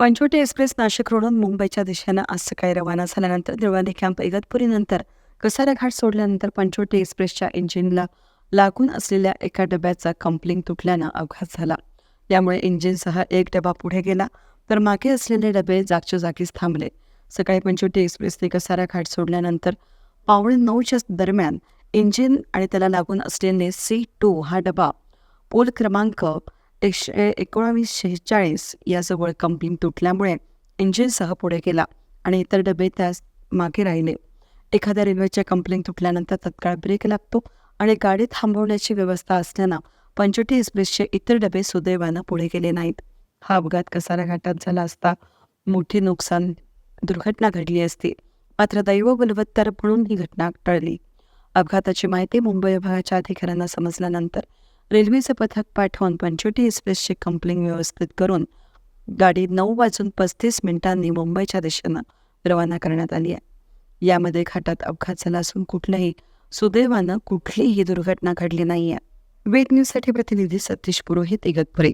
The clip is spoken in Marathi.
पंचवटी एक्सप्रेस नाशिककडून मुंबईच्या दिशेनं आज सकाळी रवाना झाल्यानंतर देवळाली कॅम्प इगतपुरीनंतर कसारा घाट सोडल्यानंतर पंचवटी एक्सप्रेसच्या इंजिनला लागून असलेल्या एका डब्याचा कंप्लिंग तुटल्यानं अपघात झाला. यामुळे इंजिनसह एक डबा पुढे गेला तर मागे असलेले डबे जागच्या जागीच थांबले. सकाळी पंचवटी एक्सप्रेसने कसारा घाट सोडल्यानंतर पावणे नऊच्या दरम्यान इंजिन आणि त्याला लागून असलेले सी टू हा डबा पोल क्रमांक एकशे एकोणावीस शेहेचाळीस याजवळ कंपनी तुटल्यामुळे इंजिनसह पुढे गेला आणि इतर डबे त्यास मागे राहिले. एखाद्या रेल्वेच्या कंप्लिंग तुटल्यानंतर तत्काळ ब्रेक लागतो आणि गाडी थांबवण्याची व्यवस्था असल्यानं पंचवटी एक्सप्रेसचे इतर डबे सुदैवानं पुढे गेले नाहीत. हा अपघात कसारा घाटात झाला असता मोठी नुकसान दुर्घटना घडली असती. मात्र दैव बलवत्तर म्हणून ही घटना टळली. अपघाताची माहिती मुंबई विभागाच्या अधिकाऱ्यांना समजल्यानंतर रेल्वेचं पथक पाठवून पंचवटी एक्सप्रेसचे कंप्लिंग व्यवस्थित करून गाडी नऊ वाजून पस्तीस मिनिटांनी मुंबईच्या दिशेनं रवाना करण्यात आली आहे. यामध्ये घाटात अपघात झाला असून कुठल्याही सुदैवानं कुठलीही दुर्घटना घडली नाही आहे वेद न्यूजसाठी प्रतिनिधी सतीश पुरोहित इगतपुरी.